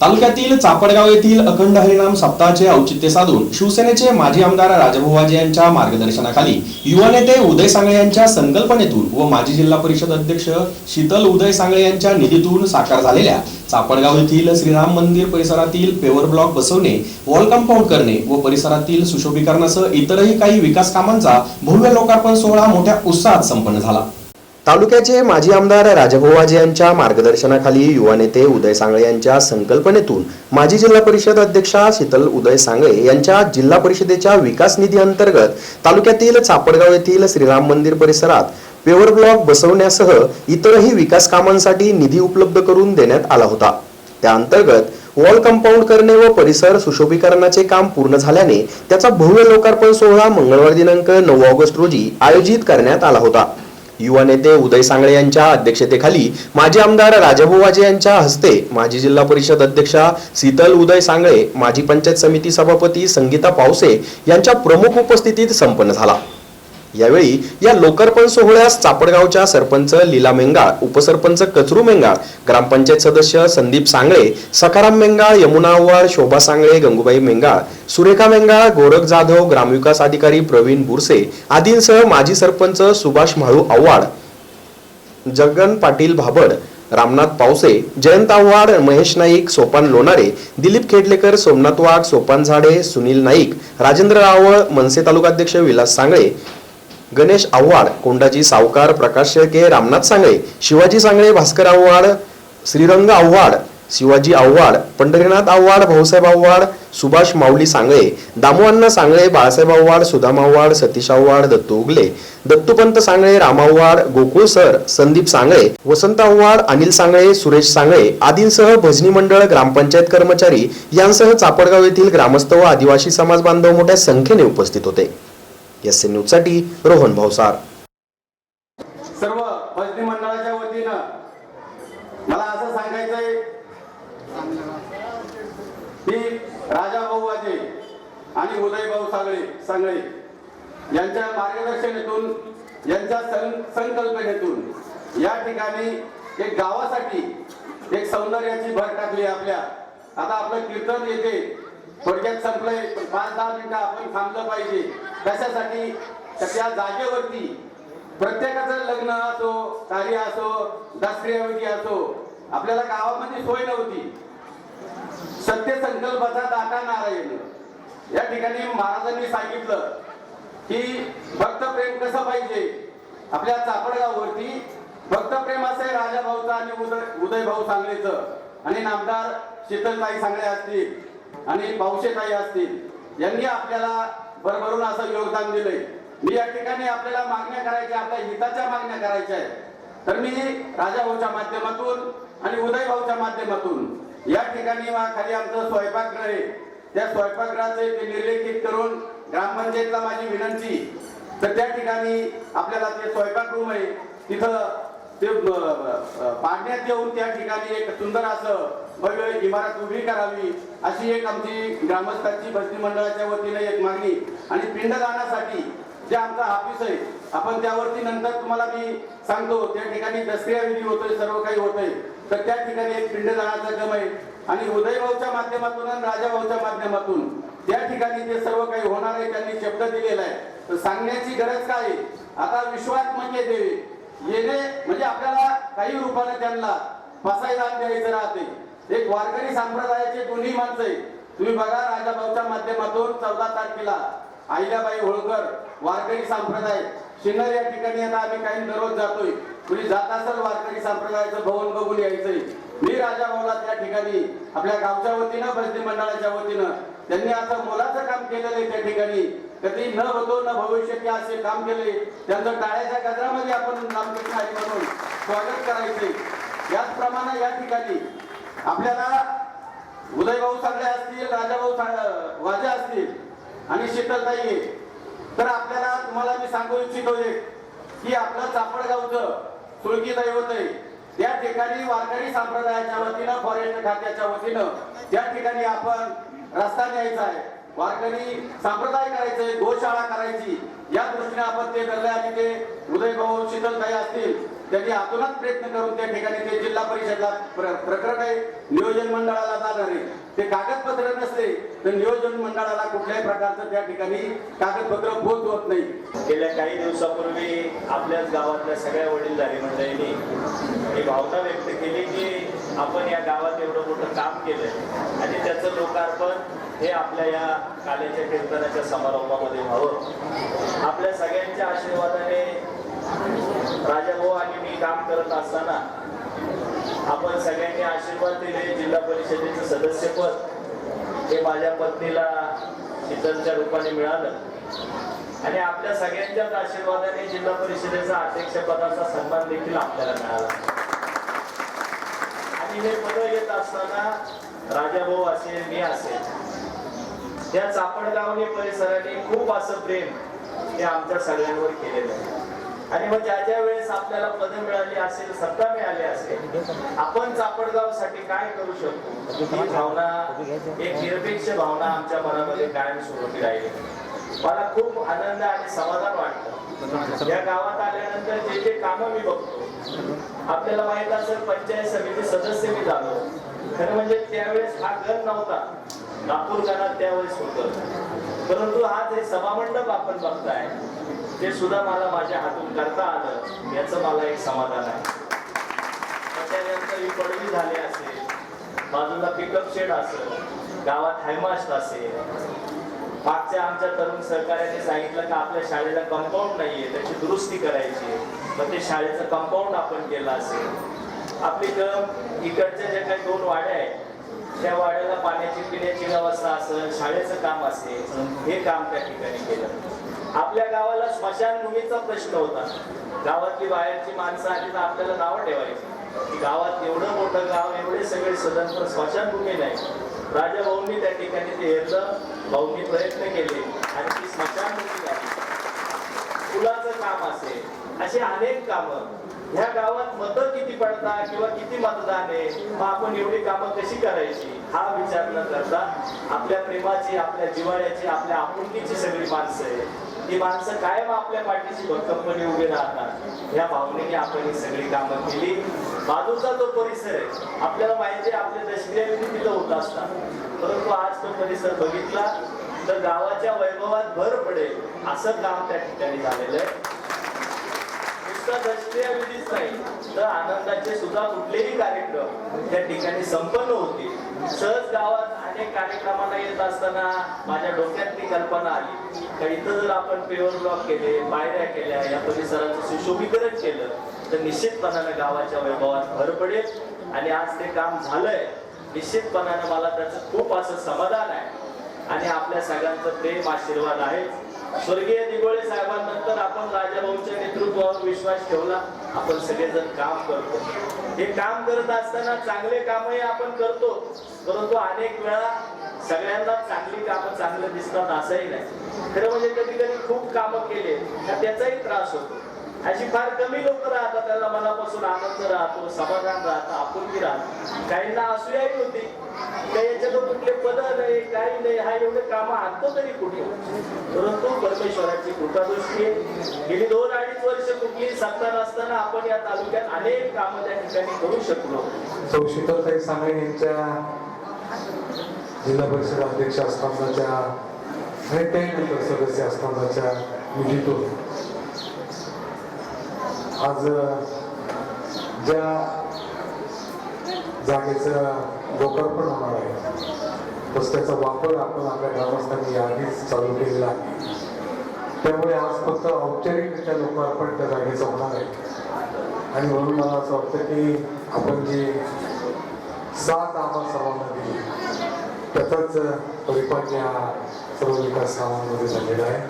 तालुक्यातील चापडगाव येथील अखंड हरिनाम सप्ताहाचे औचित्य साधून शिवसेनेचे माजी आमदार राजभुवाजी यांच्या मार्गदर्शनाखाली युवा नेते उदय सांगळे यांच्या संकल्पनेतून व माजी जिल्हा परिषद अध्यक्ष शीतल उदय सांगळे यांच्या निधीतून साकार झालेल्या चापडगाव येथील श्रीराम मंदिर परिसरातील पेवर ब्लॉक बसवणे वॉल कंपाऊंड करणे व परिसरातील सुशोभीकरणासह इतरही काही विकास कामांचा भव्य लोकार्पण सोहळा मोठ्या उत्साहात संपन्न झाला. तालुक्याचे माजी आमदार राजभोवाजी यांच्या मार्गदर्शनाखाली युवा नेते उदय सांगळे यांच्या संकल्पनेतून माजी जिल्हा परिषद अध्यक्षा शीतल उदय सांगळे यांच्या जिल्हा परिषदेच्या विकास निधी अंतर्गत तालुक्यातील चापडगाव येथील श्रीराम मंदिर परिसरात पेवर ब्लॉक बसवण्यासह इतरही विकास कामांसाठी निधी उपलब्ध करून देण्यात आला होता. त्या अंतर्गत वॉल कंपाऊंड करणे व परिसर सुशोभीकरणाचे काम पूर्ण झाल्याने त्याचा भव्य लोकार्पण सोहळा मंगळवार दिनांक नऊ ऑगस्ट रोजी आयोजित करण्यात आला होता. युवा नेते उदय सांगळे यांच्या अध्यक्षतेखाली माजी आमदार राजाभाऊवाजे यांच्या हस्ते माजी जिल्हा परिषद अध्यक्षा शीतल उदय सांगळे माजी पंचायत समिती सभापती संगीता पावसे यांच्या प्रमुख उपस्थितीत संपन्न झाला. यावेळी या लोकार्पण सोहळ्यास चापडगावच्या सरपंच लीला मेंगाळ उपसरपंच कचरू मेंगाळ ग्रामपंचायत सदस्य संदीप सांगळे सखाराम मेंगाळ यमुना आव्हाड शोभा सांगळे गंगूबाई मेंगाळ सुरेखा मेंगाळ गोरख जाधव ग्रामविकास अधिकारी प्रवीण बुरसे आदींसह माजी सरपंच सुभाष म्हाळू आव्हाड जगन पाटील भाबड रामनाथ पावसे जयंत आव्हाड महेश नाईक सोपान लोणारे दिलीप खेडलेकर सोमनाथ वाघ सोपान झाडे सुनील नाईक राजेंद्र रावळ मनसे तालुकाध्यक्ष विलास सांगळे गणेश आव्हाड कोंडाजी सावकार प्रकाश शेळके रामनाथ सांगळे शिवाजी सांगळे भास्कर आव्हाड श्रीरंग आव्हाड शिवाजी आव्हाड पंढरीनाथ आव्हाड भाऊसाहेब आव्हाड सुभाष माऊली सांगळे दामोअण्णा सांगळे बाळासाहेब आव्हाड सुदाम आव्हाड सतीश आव्हाड दत्तू उगले दत्तूपंत सांगळे राम आव्हाड गोकुळ सर संदीप सांगळे वसंत आव्हाड अनिल सांगळे सुरेश सांगळे आदींसह भजनी मंडळ ग्रामपंचायत कर्मचारी यांसह चापडगाव येथील ग्रामस्थ व आदिवासी समाज बांधव मोठ्या संख्येने उपस्थित होते. एस न्यूजसाठी रोहन भावसार सर्व भजनी मंडळाच्या वतीनं मला असं सांगायचंय की राजा भाऊ वाजे आणि उदयभाऊ सागळे सांगळे यांच्या मार्गदर्शनातून यांच्या संकल्पनेतून या ठिकाणी एक गावासाठी एक सौंदर्याची भर टाकली आपल्या. आता आपलं कीर्तन येते. थोडक्यात संपलंय. पाच दहा मिनिटं आपण थांबलं पाहिजे. कशासाठी? तर त्या जागेवरती प्रत्येकाचं लग्न असो कार्य असो दसऱ्यावधी असो आपल्याला गावामध्ये सोय नव्हती. सत्य संकल्पाचा दाटा नारायण. या ठिकाणी महाराजांनी सांगितलं की भक्त प्रेम कसं पाहिजे? आपल्या चापडगाववरती भक्त प्रेम असे राजा भाऊचं आणि उदय उदय भाऊ सांगलीचं आणि नामदार शीतलताई सांगळे असतील आणि पावशेताई असतील. यांनी आपल्याला भरभरून असं योगदान दिलंय. मी या ठिकाणी आपल्याला मागण्या करायच्या आपल्या हिताच्या मागण्या करायच्या आहेत. तर मी राजा भाऊच्या माध्यमातून आणि उदय भाऊच्या माध्यमातून या ठिकाणी खाली आमचं स्वयंपाकगृह आहे. त्या स्वयंपाकगृहाचे ते निर्लेखित करून ग्रामपंचायतला माझी विनंती. तर त्या ठिकाणी आपल्याला ते स्वयंपाक रूम आहे. तिथं ते पाडण्यात येऊन त्या ठिकाणी एक सुंदर असं भव्य इमारत उभी करावी अशी एक आमची ग्रामस्थांची भजनी मंडळाच्या वतीने एक मागणी आणि पिंडदानासाठी जे आमचा ऑफिस आहे आपण त्यावरती नंतर तुम्हाला मी सांगतो त्या ठिकाणी दसऱ्याविधी होतोय सर्व काही होतंय. तर त्या ठिकाणी एक पिंडदानाचा क्रम आहे आणि उदयभाऊच्या माध्यमातून आणि राजाभाऊच्या माध्यमातून त्या ठिकाणी जे सर्व काही होणार आहे त्यांनी शब्द दिलेला आहे. तर सांगण्याची गरज काय आहे? आता विश्वास म्हणजे देवे. येणे म्हणजे आपल्याला काही रूपाने त्यांना फसायला द्यायचं राहते. एक वारकरी संप्रदायाचे दोन्ही माणसं आहे तुम्ही बघा राजाभाऊच्या माध्यमातून चौदा तारखेला आहिल्याबाई होळकर वारकरी संप्रदाय. शिन्नर या ठिकाणी आता आम्ही काही दररोज जातोय. कुणी जात असेल वारकरी संप्रदायाचं भवन बघून यायचंय. मी राजाभाऊला त्या ठिकाणी आपल्या गावच्या वतीनं भजनी मंडळाच्या वतीनं त्यांनी आता मोलाचं काम केलेलं आहे त्या ठिकाणी. कधी न होतो न भविष्य की असे काम केले. त्यांचं टाळ्याच्या गजरामध्ये आपण नामकृष्ण म्हणून स्वागत करायचे याचप्रमाणे या ठिकाणी आपल्याला उदयभाऊ सागळे असतील राजाभाऊ वाजे असतील आणि शीतलताई तर आपल्याला तुम्हाला मी सांगू इच्छितो एक की आपलं चापडगावचं सुळकी दैवत आहे त्या ठिकाणी वारकरी संप्रदायाच्या वतीनं फॉरेस्ट खात्याच्या वतीनं त्या ठिकाणी आपण रस्ता न्यायचा आहे. वारकरी संप्रदाय करायचंय गोशाळा करायची. या दृष्टीने आपण ते ठरले आणि ते उदयभाऊ शीतलताई असतील त्यांनी आतोनात प्रयत्न करून त्या ठिकाणी ते जिल्हा परिषदला प्रकरण आहे. नियोजन मंडळाला जाणार आहे ते कागदपत्र नसते तर नियोजन मंडळाला कुठल्याही प्रकारचं त्या ठिकाणी कागदपत्र पोच होत नाही. गेल्या काही दिवसापूर्वी आपल्याच गावातल्या सगळ्या वडीलधारी मंडळींनी ही भावना व्यक्त केली की आपण या गावात एवढं मोठं काम केलंय आणि त्याचं लोकार्पण हे आपल्या या काल्याच्या कीर्तनाच्या समारंभामध्ये व्हावं. आपल्या सगळ्यांच्या आशीर्वादाने राजाभाऊ आणि मी काम करत असताना आपण सगळ्यांनी आशीर्वाद दिले. जिल्हा परिषदेचं सदस्यपद हे माझ्या पत्नीला इतरच्या रूपाने मिळालं. आणि आपल्या सगळ्यांच्याच आशीर्वादाने जिल्हा परिषदेचा अध्यक्षपदाचा सन्मान देखील आपल्याला मिळाला. आणि हे पद येत असताना राजाभाऊ असेल मी असेल त्या चापडगावने परिसराने खूप असं प्रेम हे आमच्या सगळ्यांवर केलेलं आहे. आणि मग ज्या ज्या वेळेस आपल्याला पद मिळाली असेल सत्ता मिळाली असेल आपण चापडगावसाठी काय करू शकतो? ही भावना एक निरपेक्ष भावना आमच्या मनामध्ये कायम स्वरूपी राहिली. मला खूप आनंद आणि समाधान वाटतं. या गावात आल्यानंतर जे जे कामं मी बघतो आपल्याला माहीत असेल पंचायत समिती सदस्य मी झालो. खरं म्हणजे त्यावेळेस हा घर नव्हता. नागपूर गावात त्यावेळेस होतं. परंतु आज हे सभामंडप आपण बघताय ते सुद्धा मला माझ्या हातून करता आलं. याचं मला एक समाधान आहे. त्याच्यानंतर ही पडवी झाली असेल. बाजूला पिकअप शेड असेल. गावात हायमास्ट असेल. मागच्या आमच्या तरुण सहकार्याने सांगितलं की आपल्या शाळेला कंपाऊंड नाहीये त्याची दुरुस्ती करायची मग ते शाळेचं कंपाऊंड आपण केलं असेल. आपली इकडच्या ज्या काही दोन वाड्या आहेत त्या वाड्याला पाण्याची पिण्याची व्यवस्था असेल शाळेचं काम असेल हे काम त्या ठिकाणी केलं. आपल्या गावाला स्मशानभूमीचा प्रश्न होता. गावातली बाहेरची माणसं आली तर आपल्याला नावं ठेवायची. की गावात एवढं मोठं गाव एवढे सगळे सदन पण स्मशानभूमी नाही. राजा भाऊंनी त्या ठिकाणी ते हेरलं भाऊंनी प्रयत्न केले आणि ती स्मशानभूमी झाली. फुलाचं काम असेल अशी अनेक कामं. ह्या गावात मतं किती पडतात किंवा किती मतदान आहे? मग आपण एवढी कामं कशी करायची? हा विचार न करता आपल्या प्रेमाची आपल्या जिवाळ्याची आपल्या आपुलकीची सगळी माणसं आहे ती माणसं कायम आपल्या पाठीशी भक्कमपणे उभी राहतात. ह्या भावनेने आपण ही सगळी कामं केली. बाजूचा जो परिसर आहे आपल्याला माहिती आहे आपले दशक्रिया तिथं होत असतात. परंतु आज तो परिसर बघितला तर गावाच्या वैभवात भर पडेल. असं काम त्या ठिकाणी झालेलं आहे. विधीच नाही तर आनंदाचे सुद्धा कुठलेही कार्यक्रम त्या ठिकाणी संपन्न होते सहज गावात अनेक कार्यक्रमांना येत असताना माझ्या डोक्यात ती कल्पना आली. का इथं जर आपण पेवर ब्लॉक केले पायऱ्या केल्या या परिसराचं सुशोभीकरण केलं तर निश्चितपणानं गावाच्या वैभवात भर पडेल. आणि आज ते काम झालंय. निश्चितपणानं मला त्याचं खूप असं समाधान आहे. आणि आपल्या सगळ्यांचं प्रेम आशीर्वाद आहे स्वर्गीय दिगोळे साहेबांनंतर आपण राजाभाऊंच्या नेतृत्वावर विश्वास ठेवला. आपण सगळेजण काम करतो. हे काम करत असताना चांगले कामही आपण करतो. परंतु अनेक वेळा सगळ्यांना चांगली कामं चांगलं दिसतात असंही नाही. खरं म्हणजे कधी कधी खूप कामं केले तर त्याचाही त्रास होतो. अशी फार कमी लोक राहतात त्यांना मनापासून आनंद राहतो समाधान राहतं आपुलकी राहत. काहींना असूयाही होती काही याच्यात कुठले पद नाही काही नाही हा एवढे कामं आणतो तरी कुठे? परंतु परमेश्वराची कृपादृष्टी आहे. गेली दोन अडीच वर्ष कुठली सत्ता नसताना आपण या तालुक्यात अनेक कामं त्या ठिकाणी करू शकलो. सौ शीतलताई सांगळे यांच्या जिल्हा परिषद अध्यक्ष असतानाच्या आणि त्यानंतर सदस्य असतानाच्या निधीतून आज ज्या जागेचं लोकार्पण होणार आहे तसं त्याचा वापर आपण आपल्या ग्रामस्थांनी आधीच चालू केलेला आहे. त्यामुळे आज फक्त औपचारिकरित्या लोकार्पण त्या जागेचं होणार आहे आणि म्हणून मला असं वाटतं की आपण जी सात आम्हा सर्वांना दिली त्याचाच परिपाठ या सर्व विकास कामांमध्ये झालेला आहे.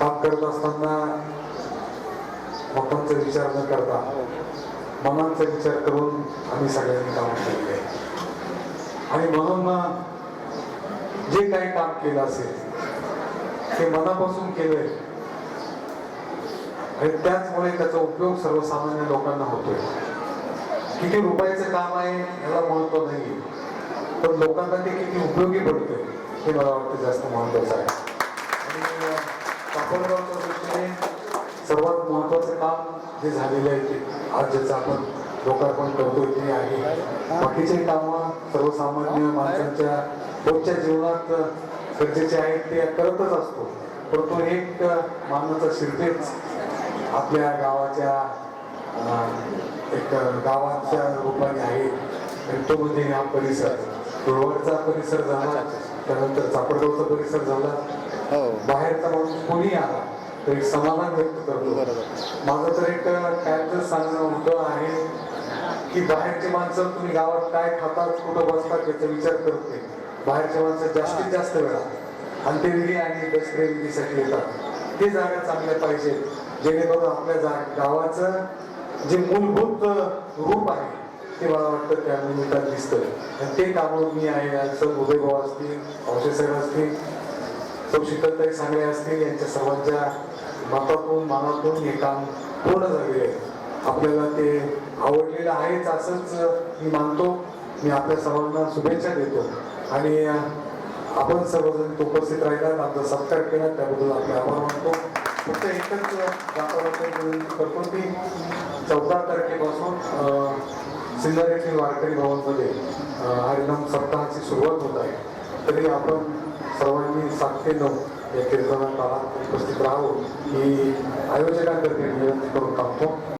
काम करत असताना मतांचा विचार न करता मनांचा विचार करून आम्ही सगळ्यांनी काम केलेलं आहे. आणि म्हणून जे काही काम केलं असेल ते मनापासून केलंय. आणि त्याचमुळे त्याचा उपयोग सर्वसामान्य लोकांना होतोय. किती रुपयाचं काम आहे याला महत्त्व नाही पण लोकांना ते किती उपयोगी पडते हे मला वाटतं जास्त महत्वाचं आहे. आणि कापडगावच्या दृष्टीने सर्वात महत्वाचं काम जे झालेलं आहे ते आज ज्याचं आपण लोकार्पण करतो ते आहे. बाकीचे कामं सर्वसामान्य माणसांच्या रोजच्या जीवनात गरजेचे आहेत ते करतच असतो. परंतु एक मानवाचा शिरपेच आपल्या गावाच्या एक गावाच्या रूपाने आहे. आणि तो म्हणजे हा परिसर. तुळवडचा परिसर झाला त्यानंतर चापडगावचा परिसर झाला. बाहेरचा माणूस कोणी आला तर एक समाधान व्यक्त करतो. माझं तर एक काय सांगणं होतं आहे की बाहेरची माणसं तुम्ही गावात काय खातात कुठं बसतात याचा विचार करत नाही बाहेरची माणसं जास्तीत जास्त वेळा अंत्यविधी आणि दसऱ्याविधीसाठी येतात. ते जागा चांगल्या पाहिजेत जेणेकरून आपल्या जा गावाचं जे मूलभूत रूप आहे ते मला वाटतं त्या निमित्तात दिसतं आणि ते कामं मी आहे. सर उदयभाऊ असतील औषधसाहेब असतील सौ शीतलताई सांगळे असतील यांच्या सर्वांच्या मतातून मनातून हे काम पूर्ण झालेले आहे. आपल्याला ते आवडलेलं आहेच असंच मी मानतो. मी आपल्या सर्वांना शुभेच्छा देतो. आणि आपण सर्वजण उपस्थित राहिलात आमचा सत्कार केला त्याबद्दल आम्ही आभार मानतो. फक्त एकच वातावरण करतो की चौदा तारखेपासून अं, येथील वारकरी भवनमध्ये अं, हरिनाम सप्ताहाची सुरुवात होत आहे. तरी आपण सर्वांनी सात ते नऊ या कीर्तनात उपस्थित राहावं ही आयोजकांतर्फे विनंती करून टाकतो